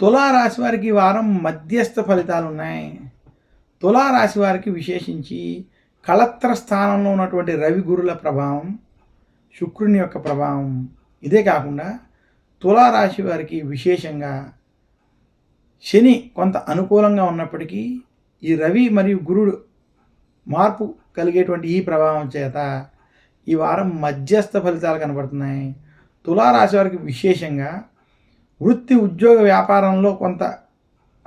తులారాశి వారికి వారం మధ్యస్థ ఫలితాలు ఉన్నాయి. తులారాశి వారికి విశేషించి కళత్ర స్థానంలో ఉన్నటువంటి రవి గురుల ప్రభావం శుక్రుని యొక్క ప్రభావం ఇదే కాకుండా తులారాశి వారికి విశేషంగా శని కొంత అనుకూలంగా ఉన్నప్పటికీ ఈ రవి మరియు గురుడు మార్పు కలిగేటువంటి ఈ ప్రభావం చేత ఈ వారం మధ్యస్థ ఫలితాలు కనబడుతున్నాయి. తులారాశి వారికి విశేషంగా వృత్తి ఉద్యోగ వ్యాపారంలో కొంత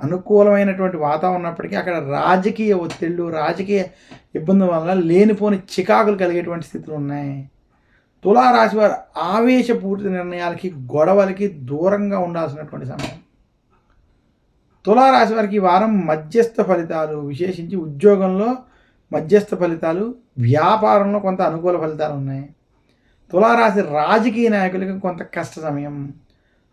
అనుకూలమైనటువంటి వాతావరణం ఉన్నప్పటికీ అక్కడ రాజకీయ ఒత్తిళ్ళు రాజకీయ ఇబ్బందుల వల్ల లేనిపోని చికాకులు కలిగేటువంటి స్థితులు ఉన్నాయి. తులారాశి వారు ఆవేశపూరిత నిర్ణయాలకి గొడవలకి దూరంగా ఉండాల్సినటువంటి సమయం. తులారాశి వారికి ఈ వారం మధ్యస్థ ఫలితాలు విశేషించి ఉద్యోగంలో మధ్యస్థ ఫలితాలు వ్యాపారంలో కొంత అనుకూల ఫలితాలు ఉన్నాయి. తులారాశి రాజకీయ నాయకులకి కొంత కష్ట సమయం.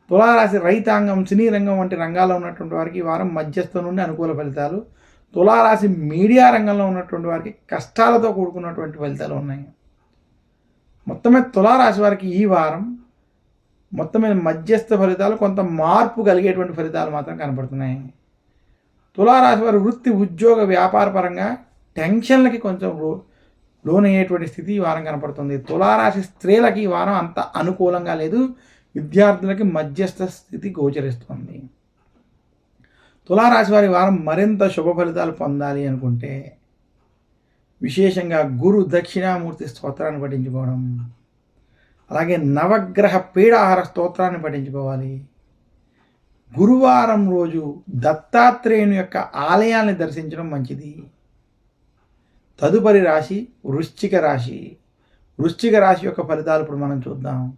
తులారాశి రైతాంగం సినీ రంగం వంటి రంగాల్లో ఉన్నటువంటి వారికి ఈ వారం మధ్యస్థం నుండి అనుకూల ఫలితాలు. తులారాశి మీడియా రంగంలో ఉన్నటువంటి వారికి కష్టాలతో కూడుకున్నటువంటి ఫలితాలు ఉన్నాయి. మొత్తం తులారాశి వారికి ఈ వారం మొత్తం మధ్యస్థ ఫలితాలు కొంత మార్పు కలిగేటువంటి ఫలితాలు మాత్రం కనబడుతున్నాయి తులారాశి వారి వృత్తి ఉద్యోగ వ్యాపార పరంగా టెన్షన్లకి కొంచెం లోనయ్యేటువంటి స్థితి ఈ వారం కనపడుతుంది. తులారాశి స్త్రీలకి ఈ వారం అంత అనుకూలంగా లేదు. విద్యార్థులకి మధ్యస్థ స్థితి గోచరిస్తుంది. తులారాశి వారి వారం మరింత శుభ ఫలితాలు పొందాలి అనుకుంటే విశేషంగా గురు దక్షిణామూర్తి స్తోత్రాన్ని పఠించుకోవడం అలాగే నవగ్రహ పీడాహార స్తోత్రాన్ని పఠించుకోవాలి. గురువారం రోజు దత్తాత్రేయుని యొక్క ఆలయాన్ని దర్శించడం మంచిది. తదుపరి రాశి వృశ్చిక రాశి. వృశ్చిక రాశి యొక్క ఫలితాలు ఇప్పుడు మనం చూద్దాం.